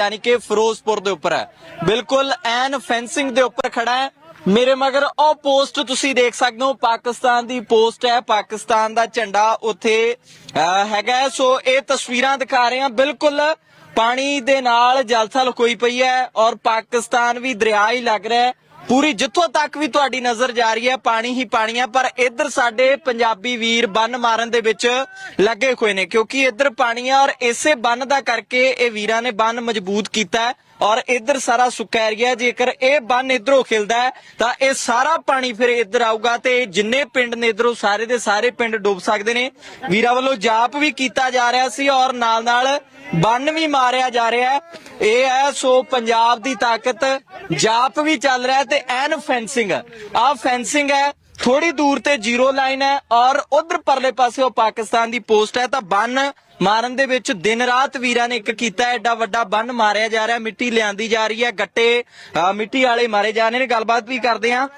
ਯਾਨੀ ਕਿ ਫਿਰੋਜ਼ਪੁਰ ਦੇ ਉੱਪਰ ਹੈ। ਬਿਲਕੁਲ ਐਨ ਫੈਂਸਿੰਗ ਦੇ ਉੱਪਰ ਖੜਾ ਹੈ। ਮੇਰੇ ਮਗਰ ਉਹ ਪੋਸਟ ਤੁਸੀਂ ਦੇਖ ਸਕਦੇ ਹੋ, ਪਾਕਿਸਤਾਨ ਦੀ ਪੋਸਟ ਹੈ। ਪਾਕਿਸਤਾਨ ਦਾ ਝੰਡਾ ਉੱਥੇ ਹੈਗਾ ਹੈ। ਸੋ ਇਹ ਤਸਵੀਰਾਂ ਦਿਖਾ ਰਹੇ ਹਾਂ। ਬਿਲਕੁਲ ਪਾਣੀ ਦੇ ਨਾਲ ਜਲਥਲ ਹੋਈ ਪਈ ਹੈ ਔਰ ਪਾਕਿਸਤਾਨ ਵੀ ਦਰਿਆ ਹੀ ਲੱਗ ਰਿਹਾ ਹੈ। ਪੂਰੀ ਜਿੱਥੋਂ ਤੱਕ ਵੀ ਤੁਹਾਡੀ ਨਜ਼ਰ ਜਾ ਰਹੀ ਹੈ, ਪਾਣੀ ਹੀ ਪਾਣੀ ਹੈ, ਪਰ ਇੱਧਰ ਸਾਡੇ ਪੰਜਾਬੀ ਵੀਰ ਬੰਨ ਮਾਰਨ ਦੇ ਵਿੱਚ ਲੱਗੇ ਹੋਏ ਨੇ, ਕਿਉਂਕਿ ਇੱਧਰ ਪਾਣੀ ਆ ਔਰ ਇਸੇ ਬੰਨ ਦਾ ਕਰਕੇ ਇਹ ਵੀਰਾਂ ਨੇ ਬੰਨ ਮਜ਼ਬੂਤ ਕੀਤਾ ਔਰ ਇੱਧਰ ਸਾਰਾ ਸੁੱਕਾ ਏਰੀਆ ਜੇਕਰ ਇਹ ਬੰਨ ਇਧਰੋਂ ਖਿਲਦਾ ਤਾਂ ਇਹ ਸਾਰਾ ਪਾਣੀ ਫਿਰ ਇੱਧਰ ਆਊਗਾ ਤੇ ਜਿੰਨੇ ਪਿੰਡ ਨੇ ਇਧਰੋਂ ਸਾਰੇ ਦੇ ਸਾਰੇ ਪਿੰਡ ਡੁੱਬ ਸਕਦੇ ਨੇ। ਵੀਰਾਂ ਵੱਲੋਂ ਜਾਪ ਵੀ ਕੀਤਾ ਜਾ ਰਿਹਾ ਸੀ ਔਰ ਨਾਲ ਨਾਲ ਬੰਨ ਵੀ ਮਾਰਿਆ ਜਾ ਰਿਹਾ ਇਹ ਹੈ, ਸੋ ਪੰਜਾਬ ਦੀ ਤਾਕਤ, ਜਾਪ ਵੀ ਚੱਲ ਰਿਹਾ ਤੇ ਐਨ ਫੈਂਸਿੰਗ ਆ ਫੈਂਸਿੰਗ ਹੈ ਥੋੜੀ ਦੂਰ ਤੇ ਜ਼ੀਰੋ ਲਾਈਨ ਹੈ ਔਰ ਉਧਰ ਪਰਲੇ ਪਾਸੇ ਉਹ ਪਾਕਿਸਤਾਨ ਦੀ ਪੋਸਟ ਹੈ, ਤਾਂ ਬੰਨ ਮਾਰਨ ਦੇ ਵਿੱਚ ਦਿਨ ਰਾਤ ਵੀਰਾਂ ਨੇ ਇੱਕ ਕੀਤਾ ਐਡਾ ਵੱਡਾ ਬੰਨ ਮਾਰਿਆ ਜਾ ਰਿਹਾ ਮਿੱਟੀ ਲਿਆਂਦੀ ਜਾ ਰਹੀ ਹੈ ਗੱਟੇ ਮਿੱਟੀ ਵਾਲੇ ਮਾਰੇ ਜਾ ਰਹੇ ਨੇ। ਗੱਲਬਾਤ ਵੀ ਕਰਦੇ ਆ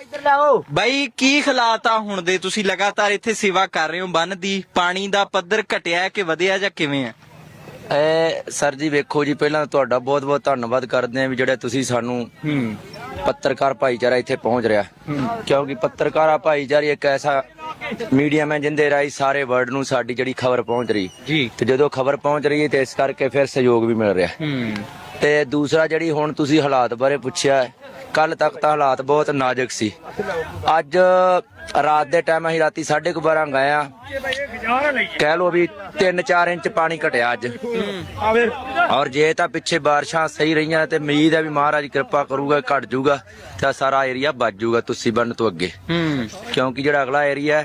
ਬਾਈ ਕੀ ਹਾਲਾਤ ਆ ਹੁਣ ਦੇ? ਤੁਸੀਂ ਲਗਾਤਾਰ ਇੱਥੇ ਸੇਵਾ ਕਰ ਰਹੇ ਹੋ ਬੰਨ ਦੀ ਪਾਣੀ ਦਾ ਪੱਧਰ ਘਟਿਆ ਹੈ ਕਿ ਵਧਿਆ ਜਾਂ ਕਿਵੇਂ ਹੈ? ਇਹ ਸਰ ਜੀ ਵੇਖੋ ਜੀ ਪਹਿਲਾਂ ਤੁਹਾਡਾ ਬਹੁਤ ਬਹੁਤ ਧੰਨਵਾਦ ਕਰਦੇ ਹਾਂ ਵੀ ਜਿਹੜੇ ਤੁਸੀਂ ਸਾਨੂੰ ਹੂੰ। ਪੱਤਰਕਾਰ ਭਾਈਚਾਰਾ ਇੱਥੇ ਪਹੁੰਚ ਰਿਹਾ। ਕਿਉਂਕਿ ਪੱਤਰਕਾਰਾ ਭਾਈਚਾਰਾ ਇੱਕ ਐਸਾ ਮੀਡੀਅਮ ਹੈ ਜਿੰਦੇ ਰਾਹੀਂ ਸਾਰੇ ਵਰਲਡ ਨੂੰ ਸਾਡੀ ਜਿਹੜੀ ਖਬਰ ਪਹੁੰਚ ਰਹੀ। ਜੀ। ਤੇ ਜਦੋਂ ਖਬਰ ਪਹੁੰਚ ਰਹੀ ਹੈ ਤੇ ਇਸ ਕਰਕੇ ਫਿਰ ਸਹਿਯੋਗ ਵੀ ਮਿਲ ਰਿਹਾ। ਤੇ ਦੂਸਰਾ ਜਿਹੜੀ ਹੁਣ ਤੁਸੀਂ ਹਾਲਾਤ ਬਾਰੇ ਪੁੱਛਿਆ ਕੱਲ ਤੱਕ ਤਾਂ ਹਾਲਾਤ ਬਹੁਤ ਨਾਜ਼ੁਕ ਸੀ। ਅੱਜ ਰਾਤ ਦੇ ਟਾਈਮ ਅਸੀਂ ਰਾਤੀ 12:30 ਗਏ ਆ। ਕਹਿ ਲੋ ਵੀ 3-4 ਇੰਚ ਪਾਣੀ ਘਟਿਆ ਅੱਜ। ਔਰ ਜੇ ਤਾਂ ਪਿੱਛੇ ਬਾਰਿਸ਼ਾਂ ਸਹੀ ਰਹੀਆਂ ਤੇ ਉਮੀਦ ਹੈ ਵੀ ਮਹਾਰਾਜ ਕਿਰਪਾ ਕਰੂਗਾ ਘਟ ਜਾਊਗਾ ਤਾਂ ਸਾਰਾ ਏਰੀਆ ਬਚ ਜਾਊਗਾ ਤੁਸੀਂ ਬੰਨ ਤੋਂ ਅੱਗੇ। ਕਿਉਂਕਿ ਜਿਹੜਾ ਅਗਲਾ ਏਰੀਆ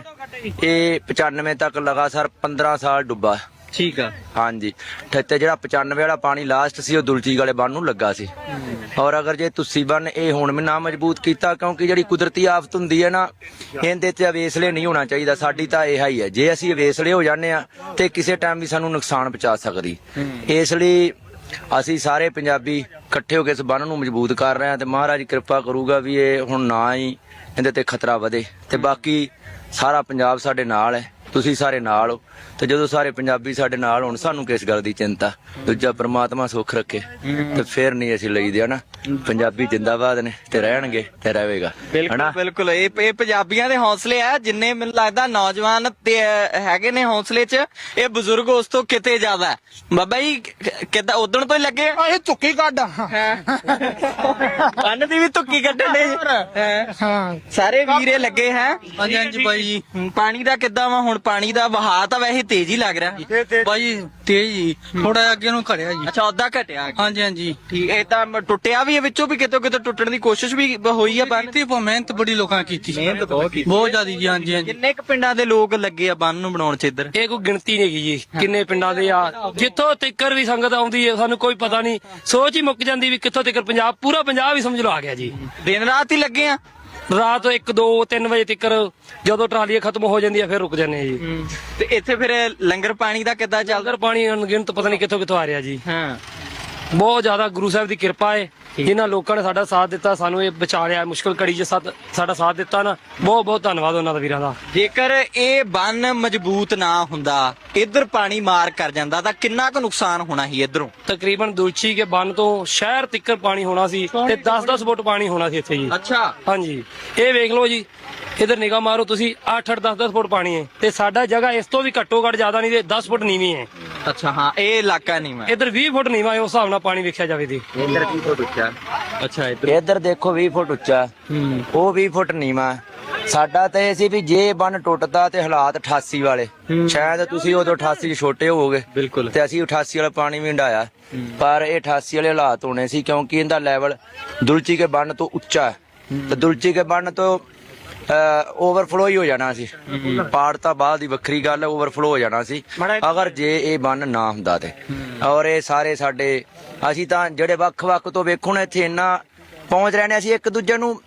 ਇਹ 95 ਤੱਕ ਲਗਾਤਾਰ 15 ਸਾਲ ਡੁੱਬਾ। ਠੀਕ ਆ। ਹਾਂਜੀ। ਤੇ ਤੇ ਜਿਹੜਾ 95 ਵਾਲਾ ਪਾਣੀ ਲਾਸਟ ਸੀ ਉਹ ਦੁਲਚੀ ਵਾਲੇ ਬੰਨ ਨੂੰ ਲੱਗਾ ਸੀ। ਔਰ ਅਗਰ ਜੇ ਤੁਸੀਂ ਬੰਨ ਇਹ ਹੁਣ ਵੀ ਨਾ ਮਜ਼ਬੂਤ ਕੀਤਾ ਕਿਉਂਕਿ ਜਿਹੜੀ ਕੁਦਰਤੀ ਆਫਤ ਹੁੰਦੀ ਹੈ ਨਾ ਇਹਦੇ ਤੇ ਅਵੇਸਲੇ ਨਹੀਂ ਹੋਣਾ ਚਾਹੀਦਾ। ਸਾਡੀ ਤਾਂ ਇਹ ਹੀ ਹੈ। ਜੇ ਅਸੀਂ ਅਵੇਸਲੇ ਹੋ ਜਾਂਦੇ ਆ ਤੇ ਕਿਸੇ ਟਾਈਮ ਵੀ ਸਾਨੂੰ ਨੁਕਸਾਨ ਪਹੁੰਚਾ ਸਕਦੀ। ਇਸ ਲਈ ਅਸੀਂ ਸਾਰੇ ਪੰਜਾਬੀ ਇਕੱਠੇ ਹੋ ਕੇ ਇਸ ਬੰਨ ਨੂੰ ਮਜ਼ਬੂਤ ਕਰ ਰਹੇ ਹਾਂ ਤੇ ਮਹਾਰਾਜ ਕਿਰਪਾ ਕਰੂਗਾ ਵੀ ਇਹ ਹੁਣ ਨਾ ਹੀ ਇਹਦੇ ਤੇ ਖਤਰਾ ਵਧੇ। ਤੇ ਬਾਕੀ ਸਾਰਾ ਪੰਜਾਬ ਸਾਡੇ ਨਾਲ ਹੈ। ਤੁਸੀਂ ਸਾਰੇ ਨਾਲ ਹੋ। ਤੇ ਜਦੋਂ ਸਾਰੇ ਪੰਜਾਬੀ ਸਾਡੇ ਨਾਲ ਹੋਣ ਸਾਨੂੰ ਕਿਸ ਗੱਲ ਦੀ ਚਿੰਤਾ? ਦੂਜਾ ਪ੍ਰਮਾਤਮਾ ਸੁੱਖ ਰੱਖੇ। ਤੇ ਫਿਰ ਨਹੀਂ ਅਸੀਂ ਲਈਦੇ ਹਨਾ? ਪੰਜਾਬੀ ਜਿੰਦਾਬਾਦ ਨੇ ਤੇ ਰਹਿਣਗੇ ਤੇ ਰਹੇਗਾ ਬਿਲਕੁਲ ਬਿਲਕੁਲ। ਇਹ ਇਹ ਪੰਜਾਬੀਆਂ ਦੇ ਹੌਸਲੇ ਆ ਜਿੰਨੇ ਮੈਨੂੰ ਲੱਗਦਾ ਨੌਜਵਾਨ ਹੈਗੇ ਨੇ ਹੌਸਲੇ 'ਚ ਇਹ ਬਜ਼ੁਰਗ ਉਸ ਤੋਂ ਕਿਤੇ ਜ਼ਿਆਦਾ। ਬਾਬਾ ਜੀ ਕਿਦਾਂ ਉਦਣ ਤੋਂ ਹੀ ਲੱਗੇ? ਆ? ਇਹ ਚੁੱਕੀ ਕੱਢ। ਕੰਨ ਦੀ ਵੀ ਧੁੱਕੀ ਕੱਢਣ ਦੇ। ਹਾਂ। ਸਾਰੇ ਵੀਰੇ ਲੱਗੇ ਹੈ? ਹਾਂਜੀ ਹਾਂਜੀ ਬਾਈ ਜੀ। ਪਾਣੀ ਦਾ ਕਿੱਦਾਂ ਵਾ ਹੁਣ ਪਾਣੀ ਦਾ ਵਹਾਅ ਤਾਂ ਵੈਸੇ ਤੇਜ਼ ਹੀ ਲੱਗ ਰਿਹਾ। ਬਾਈ ਤੇਜ਼। ਜੀ ਥੋੜਾ ਅੱਗੇ ਨੂੰ ਖੜਿਆ ਜੀ। ਅੱਛਾ ਉਦਾਂ ਘਟਿਆ ਹਾਂਜੀ ਹਾਂਜੀ। ਠੀਕ ਇਹ ਤਾਂ ਮ- ਟੁੱਟਿਆ ਵੀ ਹੈ ਵਿੱਚੋਂ ਵੀ ਕਿਤੇ ਕਿਤੇ ਟੁੱਟਣ ਦੀ ਕੋਸ਼ਿਸ਼ ਵੀ ਬ- ਹੋਈ ਆ ਬੰਨ। ਕੀਤੀ ਪਰ ਮਿਹਨਤ ਬੜੀ ਲੋਕਾਂ ਕੀਤੀ ਮਿਹਨਤ ਬਹੁਤ ਕੀਤੀ। ਬਹੁਤ ਜ਼ਿਆਦੀ ਜੀ ਹਾਂਜੀ ਹਾਂਜੀ। ਕਿੰਨੇ ਕੁ ਪਿੰਡਾਂ ਦੇ ਲੋਕ ਲੱਗੇ ਆ ਬੰਨ ਨੂੰ ਬਣਾਉਣ ਚ ਇੱਧਰ? ਇਹ ਕੋਈ ਗਿਣਤੀ ਨਹੀਂ ਹੈਗੀ ਜੀ ਕਿੰਨੇ ਪਿੰਡਾਂ ਦੇ ਆ। ਜਿੱਥੋਂ ਤਿੱਕਰ ਵੀ ਸੰਗਤ ਆਉਂਦੀ ਹੈ ਸਾਨੂੰ ਕੋਈ ਪਤਾ ਨਹੀਂ। ਸੋਚ ਹੀ ਮੁੱਕ ਜਾਂਦੀ ਵੀ ਕਿੱਥੋਂ ਤਿੱਕਰ ਪੰਜਾਬ ਪੂਰਾ ਪੰਜਾਬ ਹੀ ਸਮਝ ਲਓ ਆ ਗਿਆ ਜੀ। ਦਿਨ ਰਾਤ ਹੀ ਲੱਗੇ ਆ। ਰਾਤ 1 2 3 ਵਜੇ ਤਿੱਕਰ ਜਦੋਂ ਟਰਾਲੀਆਂ ਖਤਮ ਹੋ ਜਾਂਦੀਆਂ ਫਿਰ ਰੁਕ ਜਾਂਦੇ ਆ ਜੀ। ਤੇ ਇੱਥੇ ਫਿਰ ਲੰਗਰ ਪਾਣੀ ਦਾ ਕਿੱਦਾਂ ਚੱਲਦਾ? ਅਗਰ ਪਾਣੀ ਅਣਗਿਣਤ ਪਤਾ ਨਹੀਂ ਕਿੱਥੋਂ ਕਿੱਥੋਂ ਆ ਰਿਹਾ ਜੀ। ਹਾਂ। ਬਹੁਤ ਜ਼ਿਆਦਾ ਗੁਰੂ ਸਾਹਿਬ ਦੀ ਕਿਰਪਾ ਹੈ ਜਿਨ੍ਹਾਂ ਲੋਕਾਂ ਨੇ ਸਾਡਾ ਸਾਥ ਦਿੱਤਾ ਸਾਨੂੰ ਇਹ ਬਚਾ ਲਿਆ ਮੁਸ਼ਕਲ ਘੜੀ 'ਚ ਸਾਥ- ਸਾਡਾ ਸਾਥ ਦਿੱਤਾ ਨਾ ਬਹੁਤ ਬਹੁਤ ਧੰਨਵਾਦ ਉਹਨਾਂ ਦਾ ਵੀਰਾਂ ਦਾ। ਜੇਕਰ ਇਹ ਬੰਨ ਮਜ਼ਬੂਤ ਨਾ ਹੁੰਦਾ ਇੱਧਰ ਪਾਣੀ ਮਾਰ ਕਰ ਜਾਂਦਾ ਤਾਂ ਕਿੰਨਾ ਕੁ ਨੁਕਸਾਨ ਹੋਣਾ ਸੀ ਇੱਧਰੋਂ? ਤਕਰੀਬਨ ਦੁਲਚੀ ਕੇ ਬੰਨ ਤੋਂ ਸ਼ਹਿਰ ਤਿੱਕਰ ਪਾਣੀ ਹੋਣਾ ਸੀ ਤੇ 10-10 ਫੁੱਟ ਪਾਣੀ ਹੋਣਾ ਸੀ ਇੱਥੇ ਜੀ। ਅੱਛਾ। ਹਾਂਜੀ। ਇਹ ਵੇਖ ਲਓ ਜੀ ਇਧਰ ਨਿਗਾਹ ਮਾਰੋ ਤੁਸੀਂ 8-8 10-10 ਫੁੱਟ ਪਾਣੀ ਹੈ ਤੇ ਸਾਡਾ ਜਗ੍ਹਾ ਇਸ ਤੋਂ ਵੀ ਘੱਟੋ ਘੱਟ ਜ਼ਿਆਦਾ ਨਹੀਂ ਤੇ 10 ਫੁੱਟ ਨੀਵੀਂ ਹੈ। ਅੱਛਾ ਹਾਂ ਇਹ ਇਲਾਕਾ ਨਹੀਂ ਮੈਂ। ਇਧਰ 20 ਫੁੱਟ ਨੀਵਾਂ ਹੈ ਉਸ ਹਿਸਾਬ ਨਾਲ ਪਾਣੀ ਵੇਖਿਆ ਜਾਵੇ ਤੇ ਇੱਧਰ 20 ਫੁੱਟ ਉੱਚਾ। ਅੱਛਾ ਇੱਧਰ। ਦੇਖੋ 20 ਫੁੱਟ ਉੱਚਾ। ਉਹ 20 ਫੁੱਟ ਨੀਵਾ ਸਾਡਾ ਤਾਂ ਇਹ ਸੀ ਵੀ ਜੇ ਬੰਨ ਟੁੱਟਦਾ ਤੇ ਹਾਲਾਤ 88 ਵਾਲੇ। ਸ਼ਾਇਦ ਤੁਸੀਂ ਉਦੋਂ 88 ਚ ਛੋਟੇ ਹੋਵੋਗੇ। ਬਿਲਕੁਲ। ਤੇ ਅਸੀਂ 88 ਵਾਲਾ ਪਾਣੀ ਵੀ ਹੰਡਾਇਆ ਪਰ ਇਹ 88 ਵਾਲੇ ਹਾਲਾਤ ਹੋਣੇ ਸੀ ਕਿਉਂਕਿ ਇਹਦਾ ਲੈਵਲ ਦੁਲਚੀ ਕੇ ਬੰਨ ਤੋਂ ਉੱਚਾ ਹੈ। ਤੇ ਦੁਲਚੀ ਕੇ ਬੰਨ ਤੋਂ ਓਵਰਫਲੋ ਹੀ ਹੋ ਜਾਣਾ ਸੀ। ਪਾੜ ਤਾਂ ਬਾਅਦ ਦੀ ਵੱਖਰੀ ਗੱਲ ਓਵਰਫਲੋ ਹੋ ਜਾਣਾ ਸੀ। ਅਗਰ ਜੇ ਇਹ ਬੰਨ ਨਾ ਹੁੰਦਾ ਤੇ। ਔਰ ਇਹ ਸਾਰੇ ਸਾਡੇ ਅਸੀਂ ਤਾਂ ਜਿਹੜੇ ਵੱਖ-ਵੱਖ ਤੋਂ ਵੇਖੋ ਨਾ ਇੱਥੇ ਇੰਨਾ ਪਹੁੰਚ ਰਹੇ ਨੇ ਅਸੀਂ ਇੱਕ ਦੂਜੇ ਨੂੰ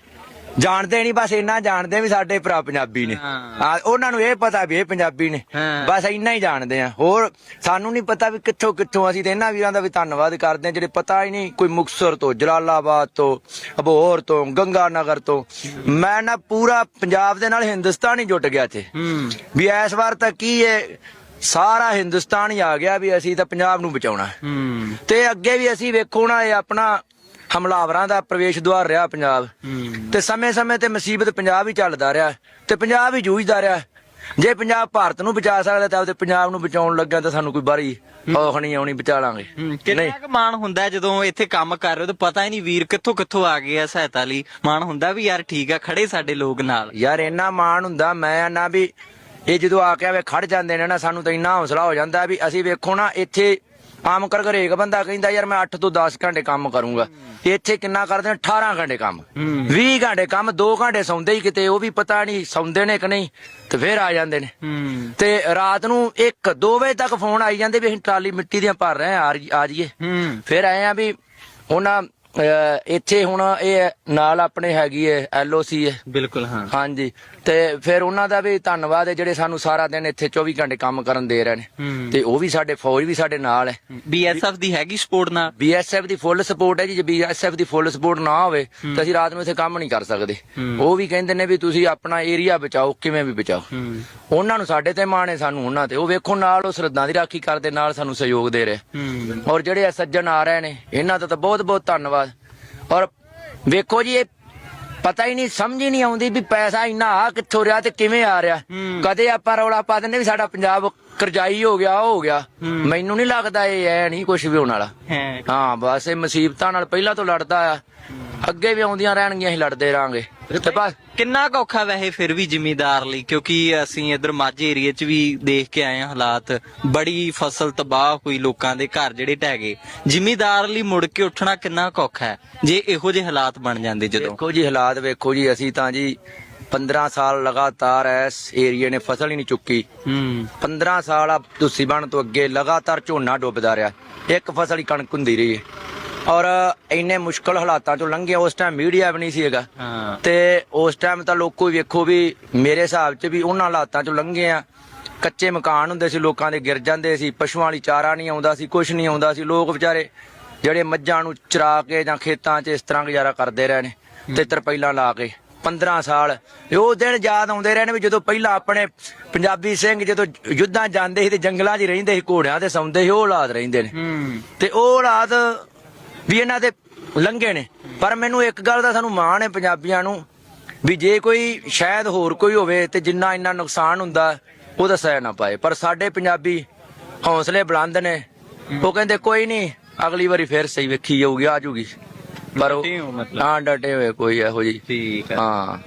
ਜਾਣਦੇ ਨਹੀਂ ਬਸ ਇੰਨਾ ਜਾਣਦੇ ਵੀ ਸਾਡੇ ਭਰਾ ਪੰਜਾਬੀ ਨੇ। ਹਾਂ। ਉਹਨਾਂ ਨੂੰ ਇਹ ਪਤਾ ਵੀ ਇਹ ਪੰਜਾਬੀ ਨੇ। ਬਸ ਇੰਨਾ ਹੀ ਜਾਣਦੇ ਆ। ਹੋਰ ਸਾਨੂੰ ਨਹੀਂ ਪਤਾ ਵੀ ਕਿੱਥੋਂ ਕਿੱਥੋਂ ਅਸੀਂ ਤੇ ਇਹਨਾਂ ਵੀਰਾਂ ਦਾ ਵੀ ਧੰਨਵਾਦ ਕਰਦੇ ਆ ਜਿਹੜੇ ਪਤਾ ਹੀ ਨਹੀਂ ਕੋਈ ਮੁਕਤਸਰ ਤੋਂ ਜਲਾਲਾਬਾਦ ਤੋਂ ਅਬੋਹਰ ਤੋਂ ਗੰਗਾ ਨਗਰ ਤੋਂ। ਮੈਂ ਨਾ ਪੂਰਾ ਪੰਜਾਬ ਦੇ ਨਾਲ ਹਿੰਦੁਸਤਾਨ ਹੀ ਜੁਟ ਗਿਆ ਤੇ ਵੀ ਇਸ ਵਾਰ ਤਾਂ ਕੀ ਹੈ ਸਾਰਾ ਹਿੰਦੁਸਤਾਨ ਹੀ ਆ ਗਿਆ ਵੀ ਅਸੀਂ ਤਾਂ ਪੰਜਾਬ ਨੂੰ ਬਚਾਉਣਾ ਤੇ ਅੱਗੇ ਵੀ ਅਸੀਂ ਵੇਖੋ ਨਾ ਇਹ ਆਪਣਾ ਹਮਲਾਵਰਾਂ ਦਾ ਪ੍ਰਵੇਸ਼ ਦੁਆਰ ਰਿਹਾ ਪੰਜਾਬ। ਤੇ ਸਮੇਂ-ਸਮੇਂ ਤੇ ਮੁਸੀਬਤ ਪੰਜਾਬ ਹੀ ਚੱਲਦਾ ਰਿਹਾ ਤੇ ਪੰਜਾਬ ਹੀ ਜੂਝਦਾ ਰਿਹਾ। ਜੇ ਪੰਜਾਬ ਭਾਰਤ ਨੂੰ ਬਚਾ ਸਕਦਾ ਤਾਂ ਆਪਦੇ ਪੰਜਾਬ ਨੂੰ ਬਚਾਉਣ ਲੱਗਾ ਤਾਂ ਸਾਨੂੰ ਕੋਈ ਬਾਰੀ ਔਖ ਨਹੀਂ ਆਉਣੀ ਬਚਾ ਲਾਂਗੇ। ਕਿੰਨਾ ਕੁ ਮਾਣ ਹੁੰਦਾ ਜਦੋਂ ਇੱਥੇ ਕੰਮ ਕਰ ਰਹੇ ਹੋ ਤਾਂ ਪਤਾ ਹੀ ਨਹੀਂ ਵੀਰ ਕਿੱਥੋਂ ਕਿੱਥੋਂ ਆ ਗਏ ਆ ਸਹਾਇਤਾ ਲਈ। ਮਾਣ ਹੁੰਦਾ ਵੀ ਯਾਰ ਠੀਕ ਆ ਖੜੇ ਸਾਡੇ ਲੋਕ ਨਾਲ। ਯਾਰ ਇੰਨਾ ਮਾਣ ਹੁੰਦਾ ਮੈਂ ਨਾ ਵੀ ਇਹ ਜਦੋਂ ਆ ਕੇ ਆਵੇ ਖੜ ਜਾਂਦੇ ਨੇ ਨਾ ਸਾਨੂੰ ਤਾਂ ਇੰਨਾ ਹੌਸਲਾ ਹੋ ਜਾਂਦਾ ਵੀ ਅਸੀਂ ਵੇਖੋ ਨਾ ਇੱਥੇ ਆਮ ਕਰ ਘਰੇ ਇੱਕ ਬੰਦਾ ਕਹਿੰਦਾ ਯਾਰ ਮੈਂ 8 ਤੋਂ 10 ਘੰਟੇ ਕੰਮ ਕਰੂੰਗਾ। ਇੱਥੇ ਕਿੰਨਾ ਕਰਦੇ ਨੇ? 18 ਘੰਟੇ ਕੰਮ। 20 ਘੰਟੇ ਕੰਮ 2 ਘੰਟੇ ਸੌਂਦੇ ਹੀ ਕਿਤੇ ਉਹ ਵੀ ਪਤਾ ਨਹੀਂ ਸੌਂਦੇ ਨੇ ਕਿ ਨਹੀਂ ਤੇ ਫੇਰ ਆ ਜਾਂਦੇ ਨੇ। ਤੇ ਰਾਤ ਨੂੰ 1 2 ਵਜੇ ਤੱਕ ਫੋਨ ਆਈ ਜਾਂਦੇ ਵੀ ਅਸੀਂ ਟਰਾਲੀ ਮਿੱਟੀ ਦੀਆਂ ਭਰ ਰਹੇ ਆ ਆ ਜਾਈਏ। ਫਿਰ ਆਏ ਆ ਵੀ ਉਹਨਾਂ ਇੱਥੇ ਹੁਣ ਇਹ ਨਾਲ ਆਪਣੇ ਹੈਗੀ ਹੈ ਐਲਓਸੀ ਹੈ ਬਿਲਕੁਲ ਹਾਂ। ਹਾਂਜੀ। ਤੇ ਫਿਰ ਉਹਨਾਂ ਦਾ ਵੀ ਧੰਨਵਾਦ ਹੈ ਜਿਹੜੇ ਸਾਨੂੰ ਸਾਰਾ ਦਿਨ ਇੱਥੇ 24 ਘੰਟੇ ਕੰਮ ਕਰਨ ਦੇ ਰਹੇ ਨੇ। ਤੇ ਉਹ ਵੀ ਸਾਡੇ ਫੌਜ ਵੀ ਸਾਡੇ ਨਾਲ ਹੈ। ਬੀਐਸਐਫ ਦੀ ਹੈਗੀ ਸਪੋਰਟ ਨਾਲ? ਬੀਐਸਐਫ ਦੀ ਫੁੱਲ ਸਪੋਰਟ ਹੈ ਜੀ। ਜੇ ਬੀਐਸਐਫ ਦੀ ਫੁੱਲ ਸਪੋਰਟ ਨਾ ਹੋਵੇ ਤਾਂ ਅਸੀਂ ਰਾਤ ਨੂੰ ਇੱਥੇ ਕੰਮ ਨਹੀਂ ਕਰ ਸਕਦੇ। ਉਹ ਵੀ ਕਹਿੰਦੇ ਨੇ ਵੀ ਤੁਸੀਂ ਆਪਣਾ ਏਰੀਆ ਬਚਾਓ ਕਿਵੇਂ ਵੀ ਬਚਾਓ। ਉਹਨਾਂ ਨੂੰ ਸਾਡੇ ਤੇ ਮਾਣ ਹੈ ਸਾਨੂੰ ਉਹਨਾਂ ਤੇ। ਉਹ ਵੇਖੋ ਨਾਲ ਉਹ ਸਰਦਾਂ ਦੀ ਰਾਖੀ ਕਰਦੇ ਨਾਲ ਸਾਨੂੰ ਸਹਿਯੋਗ ਦੇ ਰਹੇ। ਔਰ ਜਿਹੜੇ ਸੱਜਣ ਆ ਰਹੇ ਨੇ ਇਹਨਾਂ ਦਾ ਤਾਂ ਬਹੁਤ ਬਹੁਤ ਧੰਨਵਾਦ। ਔਰ ਵੇਖੋ ਜੀ ਇਹ ਪਤਾ ਹੀ ਨਹੀਂ ਸਮਝ ਹੀ ਨਹੀਂ ਆਉਂਦੀ ਵੀ ਪੈਸਾ ਇੰਨਾ ਆ ਕਿੱਥੋਂ ਰਿਹਾ ਤੇ ਕਿਵੇਂ ਆ ਰਿਹਾ। ਕਦੇ ਆਪਾਂ ਰੌਲਾ ਪਾ ਦਿੰਦੇ ਵੀ ਸਾਡਾ ਪੰਜਾਬ ਕਰਜ਼ਾਈ ਹੋ ਗਿਆ ਉਹ ਹੋ ਗਿਆ। ਮੈਨੂੰ ਨਹੀਂ ਲੱਗਦਾ ਇਹ ਐ ਨਹੀਂ ਕੁਝ ਵੀ ਹੋਣ ਵਾਲਾ। ਹਾਂ ਬਸ ਇਹ ਮੁਸੀਬਤਾਂ ਨਾਲ ਪਹਿਲਾਂ ਤੋਂ ਲੜਦਾ ਆ। ਅੱਗੇ ਵੀ ਆਉਂਦੀਆਂ ਰਹਿਣਗੀਆਂ ਅਸੀਂ ਲੜਦੇ ਰਾਂਗੇ ਤੇ ਬਸ। ਕਿੰਨਾ ਕੁ ਔਖਾ ਵੈਸੇ ਫਿਰ ਵੀ ਜ਼ਿਮੀਦਾਰ ਲਈ ਕਿਉਂਕਿ ਅਸੀਂ ਇਧਰ ਮਾਝੇ ਏਰੀਆ 'ਚ ਵੀ ਦੇਖ ਕੇ ਆਏ ਹਾਂ ਹਾਲਾਤ। ਬੜੀ ਫਸਲ ਤਬਾਹ ਹੋਈ ਲੋਕਾਂ ਦੇ ਘਰ ਜਿਹੜੇ ਢਹਿ ਗਏ। ਜ਼ਿਮੀਦਾਰ ਲਈ ਮੁੜ ਕੇ ਉੱਠਣਾ ਕਿੰਨਾ ਕੁ ਔਖਾ ਹੈ ਜੇ ਇਹੋ ਜਿਹੇ ਹਾਲਾਤ ਬਣ ਜਾਂਦੇ ਜਦੋਂ। ਵੇਖੋ ਜੀ ਹਾਲਾਤ ਵੇਖੋ ਜੀ ਅਸੀਂ ਤਾਂ ਜੀ 15 ਸਾਲ ਲਗਾਤਾਰ ਇਸ ਏਰੀਏ ਨੇ ਫਸਲ ਹੀ ਨਹੀਂ ਚੁੱਕੀ। ਹੂੰ। 15 ਸਾਲ ਆ ਤੁਸੀਂ ਬਣ ਤੋਂ ਅੱਗੇ ਲਗਾਤਾਰ ਝੋਨਾ ਡੁੱਬਦਾ ਰਿਹਾ। ਇੱਕ ਫਸਲ ਹੀ ਕਣਕ ਹੁੰਦੀ ਰਹੀ ਹੈ। ਔਰ ਇੰਨੇ ਮੁਸ਼ਕਲ ਹਾਲਾਤਾਂ ਚੋਂ ਲੰਘੇ ਉਸ ਟਾਈਮ ਮੀਡੀਆ ਵੀ ਨਹੀਂ ਸੀ ਹੈਗਾ। ਹਾਂ। ਤੇ ਉਸ ਟਾਈਮ ਤਾਂ ਲੋਕੋ ਵੇਖੋ ਵੀ ਮੇਰੇ ਹਿਸਾਬ 'ਚ ਵੀ ਉਹਨਾਂ ਹਾਲਾਤਾਂ ਚੋਂ ਲੰਘੇ ਆ ਕੱਚੇ ਮਕਾਨ ਹੁੰਦੇ ਸੀ ਲੋਕਾਂ ਦੇ ਗਿਰ ਜਾਂਦੇ ਸੀ ਪਸ਼ੂਆਂ ਲਈ ਚਾਰਾ ਨਹੀਂ ਆਉਂਦਾ ਸੀ ਕੁਝ ਨਹੀਂ ਆਉਂਦਾ ਸੀ। ਲੋਕ ਵਿਚਾਰੇ ਜਿਹੜੇ ਮੱਝਾਂ ਨੂੰ ਚਰਾ ਕੇ ਜਾਂ ਖੇਤਾਂ 'ਚ ਇਸ ਤਰ੍ਹਾਂ ਗੁਜ਼ਾਰਾ ਕਰਦੇ ਰਹੇ ਨੇ ਤੇ ਤਰਪੈਲਾਂ ਲਾ ਕੇ 15 ਸਾਲ। ਉਹ ਦਿਨ ਯਾਦ ਆਉਂਦੇ ਰਹੇ ਨੇ ਵੀ ਜਦੋਂ ਪਹਿਲਾਂ ਆਪਣੇ ਪੰਜਾਬੀ ਸਿੰਘ ਜਦੋਂ ਯੁੱਧਾਂ ਜਾਂਦੇ ਸੀ ਤੇ ਜੰਗਲਾਂ 'ਚ ਰਹਿੰਦੇ ਸੀ ਘੋੜਿਆਂ ਤੇ ਸੌਂਦੇ ਸੀ ਉਹ ਹਾਲਾਤ ਰਹਿੰਦੇ ਨੇ। ਤੇ ਉਹ ਹਾਲਾਤ ਵੀ ਇਹਨਾਂ ਦੇ ਲੰਘੇ ਨੇ। ਪਰ ਮੈਨੂੰ ਇੱਕ ਗੱਲ ਦਾ ਸਾਨੂੰ ਮਾਣ ਹੈ ਪੰਜਾਬੀਆਂ ਨੂੰ ਵੀ ਜੇ ਕੋਈ ਸ਼ਾਇਦ ਹੋਰ ਕੋਈ ਹੋਵੇ ਤੇ ਜਿੰਨਾ ਇੰਨਾ ਨੁਕਸਾਨ ਹੁੰਦਾ ਉਹਦਾ ਸਹਿ ਨਾ ਪਾਏ। ਪਰ ਸਾਡੇ ਪੰਜਾਬੀ ਹੌਸਲੇ ਬੁਲੰਦ ਨੇ। ਉਹ ਕਹਿੰਦੇ ਕੋਈ ਨਹੀਂ ਅਗਲੀ ਵਾਰੀ ਫੇਰ ਸਹੀ ਵੇਖੀ ਜਾਊਗੀ ਆ ਜਾਊਗੀ ਪਰ ਉਹ। ਹਾਂ ਡਟੇ ਹੋਏ ਕੋਈ ਇਹੋ ਜੀ ਠੀਕ ਹੈ। ਹਾਂ।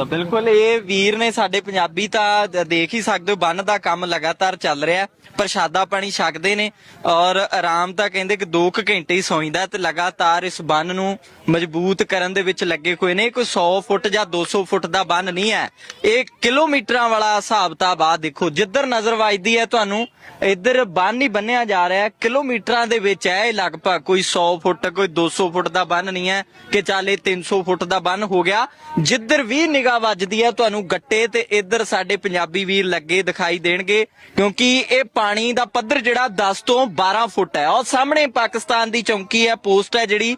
ਤਾਂ ਬਿਲਕੁਲ ਇਹ ਵੀਰ ਨੇ ਸਾਡੇ ਪੰਜਾਬੀ ਤਾਂ ਦ- ਦੇਖ ਹੀ ਸਕਦੇ ਹੋ, ਬੰਨ ਦਾ ਕੰਮ ਲਗਾਤਾਰ ਚੱਲ ਰਿਹਾ। ਪ੍ਰਸ਼ਾਦਾ ਪਾਣੀ ਛਕਦੇ ਨੇ ਔਰ ਆਰਾਮ ਤਾਂ ਕਹਿੰਦੇ ਕਿ 2 ਘੰਟੇ ਹੀ ਸੌਂਦਾ ਤੇ ਲਗਾਤਾਰ ਇਸ ਬੰਨ ਨੂੰ ਮਜ਼ਬੂਤ ਕਰਨ ਦੇ ਵਿੱਚ ਲੱਗੇ ਕੋਈ ਨੇ। ਕੋਈ 100 ਫੁੱਟ ਜਾਂ 200 ਫੁੱਟ ਦਾ ਬੰਨ ਨਹੀਂ ਹੈ। ਇਹ ਕਿਲੋਮੀਟਰਾਂ ਵਾਲਾ ਹਿਸਾਬ ਤਾਬ ਆ ਦੇਖੋ, ਜਿੱਧਰ ਨਜ਼ਰ ਵੱਜਦੀ ਹੈ ਤੁਹਾਨੂੰ, ਇੱਧਰ ਬੰਨ ਹੀ ਬੰਨਿਆ ਜਾ ਰਿਹਾ ਹੈ। ਕਿਲੋਮੀਟਰਾਂ ਦੇ ਵਿੱਚ ਹੈ ਇਹ ਲਗਭਗ। ਕੋਈ 100 ਫੁੱਟ, ਕੋਈ 200 ਫੁੱਟ ਦਾ ਬੰਨ ਨਹੀਂ ਹੈ ਕਿ ਚੱਲ ਚਾਲੇ 300 ਫੁੱਟ ਦਾ ਬੰਨ ਹੋ ਗਿਆ। ਜਿੱਧਰ ਵੀ ਨਿਗਾਹ ਵੱਜਦੀ ਹੈ, ਤੁਹਾਨੂੰ ਗੱਟੇ ਤੇ ਇੱਧਰ ਸਾਡੇ ਪੰਜਾਬੀ ਵੀਰ ਲੱਗੇ ਦਿਖਾਈ ਦੇਣਗੇ, ਕਿਉਂਕਿ ਇਹ ਪਾਣੀ ਦਾ ਪੱਧਰ ਜਿਹੜਾ 10 ਤੋਂ 12 ਫੁੱਟ ਹੈ। ਔਰ ਸਾਹਮਣੇ ਪਾਕਿਸਤਾਨ ਦੀ ਚੌਂਕੀ ਹੈ, ਪੋਸਟ ਹੈ ਜਿਹੜੀ